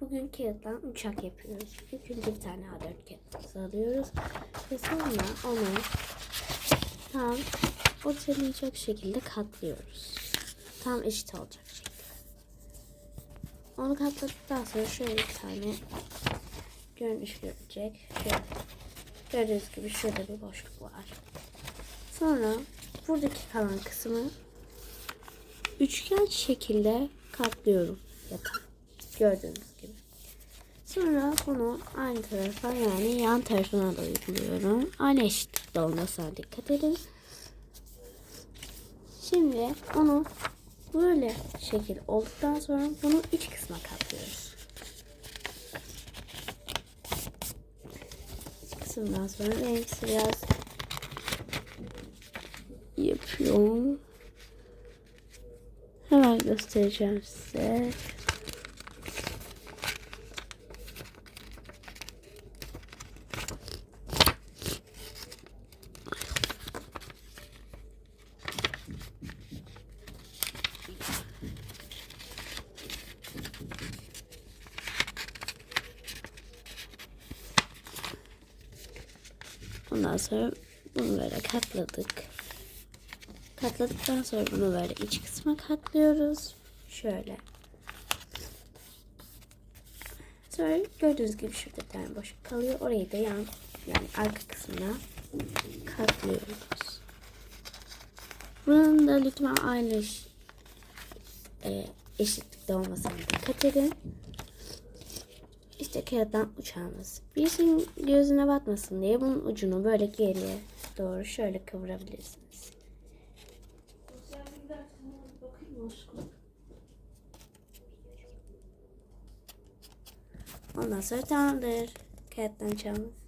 Bugün kağıttan uçak yapıyoruz. İlk bir tane A4 kağıt alıyoruz. Ve sonra onu tam ortalayacak şekilde katlıyoruz. Tam eşit olacak şekilde. Onu katladıktan sonra şöyle bir tane görünüş görecek. Şöyle. Gördüğünüz gibi şurada bir boşluk var. Sonra buradaki kalan kısmı üçgen şekilde katlıyorum yatağa. Gördüğünüz gibi. Sonra bunu aynı tarafa yani yan tarafına da uyguluyorum. Aynı eşitlikte olmasına dikkat edin. Şimdi onu böyle şekil olduktan sonra bunu üç kısma katlıyoruz. Üç kısımdan sonra benimkisi biraz yapıyorum. Hemen göstereceğim size. Ondan sonra bunu böyle katladık. Katladıktan sonra bunu böyle iç kısma katlıyoruz. Şöyle. Sonra gördüğünüz gibi şurada bir tane boşluk kalıyor. Orayı da yan yani arka kısmına katlıyoruz. Bunun da lütfen aynı e, eşitlikte olmasına dikkat edin. İşte kağıttan uçağımız. Birisinin gözüne batmasın diye bunun ucunu böyle geriye doğru şöyle kıvırabilirsiniz. Ondan sonra tamamdır. Kağıttan uçağımız.